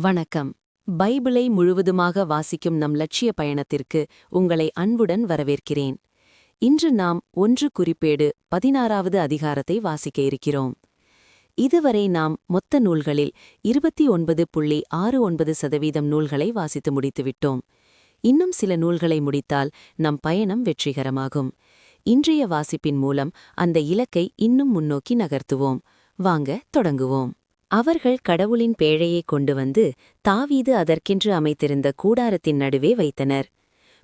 வணக்கம். பைபிளை முழுவதுமாக வாசிக்கும் நம் லட்சிய பயணத்திற்கு உங்களை அன்புடன் வரவேற்கிறேன். இன்று நாம் ஒன்று குறிப்பேடு பதினாறாவது அதிகாரத்தை வாசிக்க இருக்கிறோம். இதுவரை நாம் மொத்த நூல்களில் இருபத்தி ஒன்பது புள்ளி ஆறு ஒன்பது சதவீதம் நூல்களை வாசித்து முடித்துவிட்டோம் இன்னும் சில நூல்களை முடித்தால் நம் பயணம் வெற்றிகரமாகும். இன்றைய வாசிப்பின் மூலம் அந்த இலக்கை இன்னும் முன்னோக்கி நகர்த்துவோம். வாங்க தொடங்குவோம். அவர்கள் கடவுளின் பேழையைக் கொண்டு வந்து தாவீது அதற்கென்று அமைத்திருந்த கூடாரத்தின் நடுவே வைத்தனர்.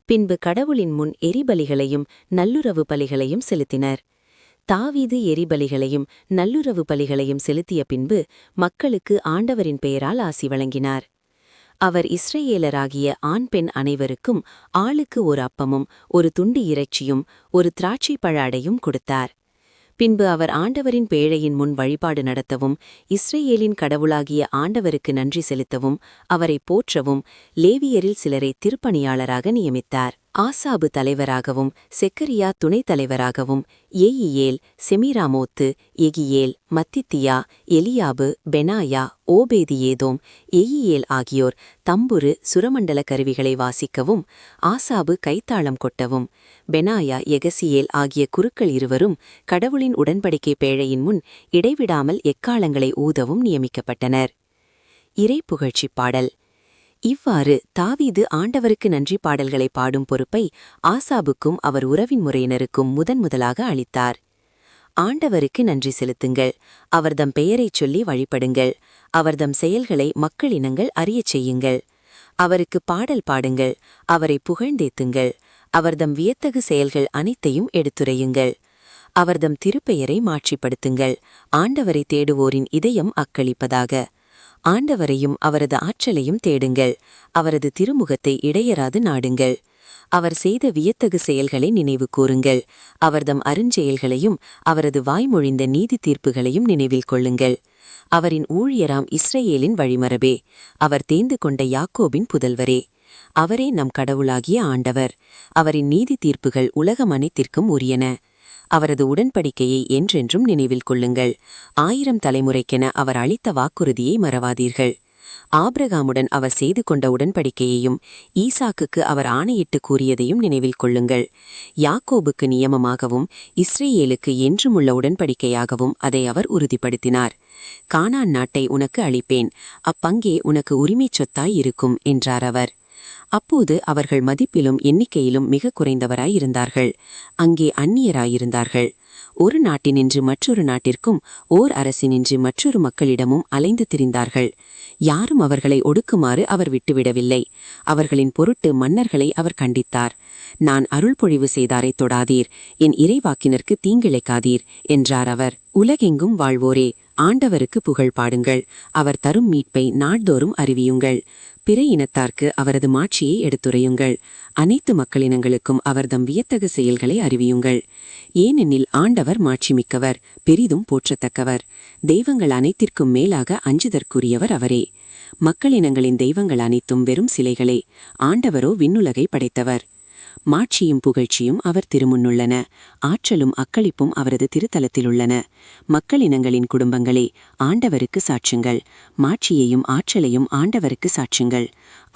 பின்பு கடவுளின் முன் எரிபலிகளையும் நல்லுறவு பலிகளையும் செலுத்தினர். தாவீது எரிபலிகளையும் நல்லுறவு பலிகளையும் செலுத்திய பின்பு மக்களுக்கு ஆண்டவரின் பெயரால் ஆசி வழங்கினார். அவர் இஸ்ரேலராகிய ஆண் பெண் அனைவருக்கும் ஆளுக்கு ஒரு அப்பமும் ஒரு துண்டு இறைச்சியும் ஒரு திராட்சை பழ அடையும் கொடுத்தார். பின்பு அவர் ஆண்டவரின் பேழையின் முன் வழிபாடு நடத்தவும் இஸ்ரேலின் கடவுளாகிய ஆண்டவருக்கு நன்றி செலுத்தவும் அவரை போற்றவும் லேவியரில் சிலரை திருப்பணியாளராக நியமித்தார். ஆசாபு தலைவராகவும் செக்கரியா துணைத் தலைவராகவும் ஏயியேல் செமிராமோத்து எகியேல் மத்தித்தியா எலியாபு பெனாயா ஓபேதியேதோம் எயியேல் ஆகியோர் தம்புரு சுரமண்டல கருவிகளை வாசிக்கவும் ஆசாபு கைத்தாளம் கொட்டவும் பெனாயா எகசியேல் ஆகிய குருக்கள் இருவரும் கடவுளின் உடன்படிக்கை பேழையின் முன் இடைவிடாமல் எக்காலங்களை ஊதவும் நியமிக்கப்பட்டனர். இறை புகழ்ச்சி பாடல். இவ்வாறு தாவீது ஆண்டவருக்கு நன்றி பாடல்களை பாடும் பொறுப்பை ஆசாபுக்கும் அவர் உறவின் முறையினருக்கும் முதன் முதலாக அளித்தார். ஆண்டவருக்கு நன்றி செலுத்துங்கள். அவர்தம் பெயரைச் சொல்லி வழிபடுங்கள். அவர்தம் செயல்களை மக்களினங்கள் அறியச் செய்யுங்கள். அவருக்கு பாடல் பாடுங்கள். அவரை புகழ்ந்தேத்துங்கள். அவர்தம் வியத்தகு செயல்கள் அனைத்தையும் எடுத்துரையுங்கள். அவர்தம் திருப்பெயரை மாற்றிப்படுத்துங்கள் ஆண்டவரை தேடுவோரின் இதயம் அக்களிப்பதாக. ஆண்டவரையும் அவரது ஆற்றலையும் தேடுங்கள். அவரது திருமுகத்தை இடையராது நாடுங்கள். அவர் செய்த வியத்தகு செயல்களை நினைவு கூறுங்கள். அவர்தம் அருஞ்செயல்களையும் அவரது வாய்மொழிந்த நீதி தீர்ப்புகளையும் நினைவில் கொள்ளுங்கள். அவரின் ஊழியராம் இஸ்ரேலின் வழிமரபே. அவர் தேர்ந்து கொண்ட யாக்கோபின் புதல்வரே. அவரே நம் கடவுளாகிய ஆண்டவர். அவரின் நீதி தீர்ப்புகள் உலகம் அனைத்திற்கும் உரியன. அவரது உடன்படிக்கையை என்றென்றும் நினைவில் கொள்ளுங்கள். ஆயிரம் தலைமுறைக்கென அவர் அளித்த வாக்குறுதியை மறவாதீர்கள். ஆப்ரகாமுடன் அவர் செய்து கொண்ட உடன்படிக்கையையும் ஈசாக்குக்கு அவர் ஆணையிட்டு கூறியதையும் நினைவில் கொள்ளுங்கள். யாக்கோபுக்கு நியமமாகவும் இஸ்ரேலுக்கு என்றுமுள்ள உடன்படிக்கையாகவும் அதை அவர் உறுதிப்படுத்தினார். கானான் நாட்டை உனக்கு அளிப்பேன். அப்பங்கே உனக்கு உரிமைச் சொத்தாய் இருக்கும் என்றார் அவர். அப்போது அவர்கள் மதிப்பிலும் எண்ணிக்கையிலும் மிக குறைந்தவராய் இருந்தார்கள். அங்கே அந்நியராயிருந்தார்கள். ஒரு நாட்டினின்று மற்றொரு நாட்டிற்கும் ஓர் அரசினின்று மற்றொரு மக்களிடமும் அலைந்து திரிந்தார்கள். யாரும் அவர்களை ஒடுக்குமாறு அவர் விட்டுவிடவில்லை. அவர்களின் பொருட்டு மன்னர்களை அவர் கண்டித்தார். நான் அருள்பொழிவு செய்தாரை தொடாதீர். என் இறைவாக்கினருக்கு தீங்கிழைக்காதீர் என்றார் அவர். உலகெங்கும் வாழ்வோரே ஆண்டவருக்கு புகழ் பாடுங்கள். அவர் தரும் மீட்பை நாள்தோறும் அறிவியுங்கள். பிற இனத்தார்க்கு அவரது மாட்சியை எடுத்துரையுங்கள். அனைத்து மக்களினங்களுக்கும் அவர்தம் வியத்தகு செயல்களை அறிவியுங்கள். ஏனெனில் ஆண்டவர் மாட்சிமிக்கவர் பெரிதும் போற்றத்தக்கவர். தெய்வங்கள் அனைத்திற்கும் மேலாக அஞ்சுதற்குரியவர் அவரே. மக்களினங்களின் தெய்வங்கள் அனைத்தும் வெறும் சிலைகளே. ஆண்டவரோ விண்ணுலகை படைத்தவர். மாட்சியும் புகழ்ச்சியும் அவர் திருமுன்னுள்ளன. ஆற்றலும் அக்களிப்பும் அவரது திருத்தலத்திலுள்ளன. மக்களினங்களின் குடும்பங்களே ஆண்டவருக்கு சாட்சுங்கள் மாட்சியையும் ஆற்றலையும் ஆண்டவருக்கு சாட்சுங்கள்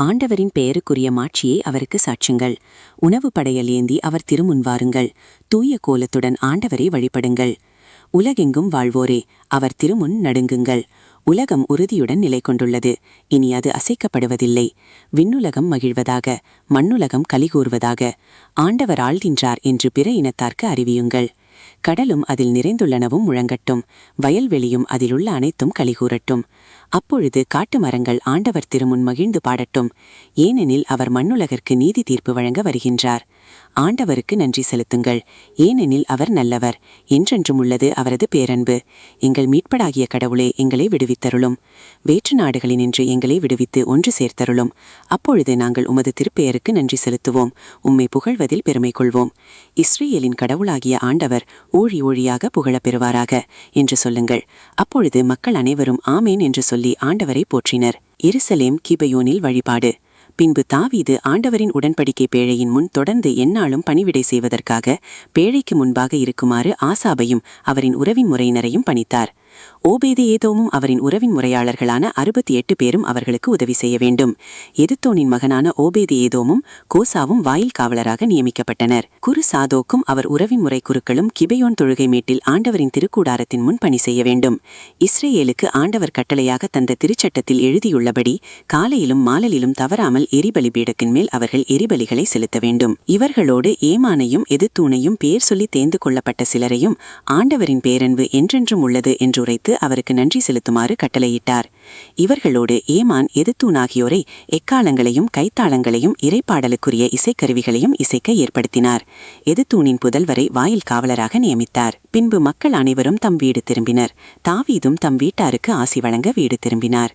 ஆண்டவரின் பெயருக்குரிய மாட்சியை அவருக்கு சாட்சுங்கள் உணவு படையல் ஏந்தி அவர் திருமுன்வாருங்கள். தூய கோலத்துடன் ஆண்டவரை வழிபடுங்கள். உலகெங்கும் வாழ்வோரே அவர் திருமுன் நடுங்குங்கள். உலகம் உறுதியுடன் நிலை கொண்டுள்ளது இனி அது அசைக்கப்படுவதில்லை. விண்ணுலகம் மகிழ்வதாக மண்ணுலகம் கலிகூறுவதாக ஆண்டவர் ஆழ்கின்றார் என்று பிற இனத்தார்க்கு அறிவியுங்கள். கடலும் அதில் நிறைந்துள்ளனவும் முழங்கட்டும். வயல்வெளியும் அதிலுள்ள அனைத்தும் கலிகூறட்டும். அப்பொழுது காட்டு மரங்கள் ஆண்டவர் திருமுன் மகிழ்ந்து பாடட்டும். ஏனெனில் அவர் மண்ணுலகிற்கு நீதி தீர்ப்பு வழங்க வருகின்றார். ஆண்டவருக்கு நன்றி செலுத்துங்கள். ஏனெனில் அவர் நல்லவர். என்றென்றும் உள்ளது அவரது பேரன்பு. எங்கள் மீட்படாகிய கடவுளே எங்களை விடுவித்தருளும். வேற்று நாடுகளினின்று எங்களை விடுவித்து ஒன்று சேர்த்தருளும். அப்பொழுது நாங்கள் உமது திருப்பெயருக்கு நன்றி செலுத்துவோம். உம்மை புகழ்வதில் பெருமை கொள்வோம். இஸ்ரேலின் கடவுளாகிய ஆண்டவர் ஊழி ஊழியாக புகழப் பெறுவாராக என்று சொல்லுங்கள். அப்பொழுது மக்கள் அனைவரும் ஆமேன் என்று சொல்லி ஆண்டவரை போற்றினர். எருசலேம் கிபயோனில் வழிபாடு. பின்பு தாவீது ஆண்டவரின் உடன்படிக்கை பேழையின் முன் தொடர்ந்து எந்நாளும் பணிவிடை செய்வதற்காக பேழைக்கு முன்பாக இருக்குமாறு ஆசாபையும் அவரின் உறவின் முறையினரையும் பணித்தார். ஓபேதி ஏதோமும் அவரின் உறவின் முறையாளர்களான அறுபத்தி எட்டு பேரும் அவர்களுக்கு உதவி செய்ய வேண்டும். எதிர்த்தோனின் மகனான ஓபேதி ஏதோமும் கோசாவும் வாயில் காவலராக நியமிக்கப்பட்டனர். குரு சாதோக்கும் அவர் உறவின் முறை குருக்களும் கிபையோன் தொழுகை மேட்டில் ஆண்டவரின் திருக்கூடாரத்தின் முன் பணி செய்ய வேண்டும். இஸ்ரேலுக்கு ஆண்டவர் கட்டளையாக தந்த திருச்சட்டத்தில் எழுதியுள்ளபடி காலையிலும் மாலையிலும் தவறாமல் எரிபலி பீடத்தின் மேல் அவர்கள் எரிபலிகளை செலுத்த வேண்டும். இவர்களோடு ஏமானையும் எதிர்த்தூணையும் பேர் சொல்லி தேர்ந்து கொள்ளப்பட்ட சிலரையும் ஆண்டவரின் பேரன்பு என்றென்றும் உள்ளது என்று உரைத்து அவருக்கு நன்றி செலுத்துமாறு கட்டளையிட்டார். இவர்களோடு ஏமான் எதிர்த்தூணாகியோரை எக்காலங்களையும் கைத்தாளங்களையும் இறைப்பாடலுக்குரிய இசைக்கருவிகளையும் இசைக்க ஏற்படுத்தினார். எதிர்த்தூனின் புதல்வரை வாயில் காவலராக நியமித்தார். பின்பு மக்கள் அனைவரும் தம் வீடு திரும்பினர். தாவீதும் தம் வீட்டாருக்கு ஆசி வழங்க வீடு திரும்பினார்.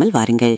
மறக்காமல் வாருங்கள்.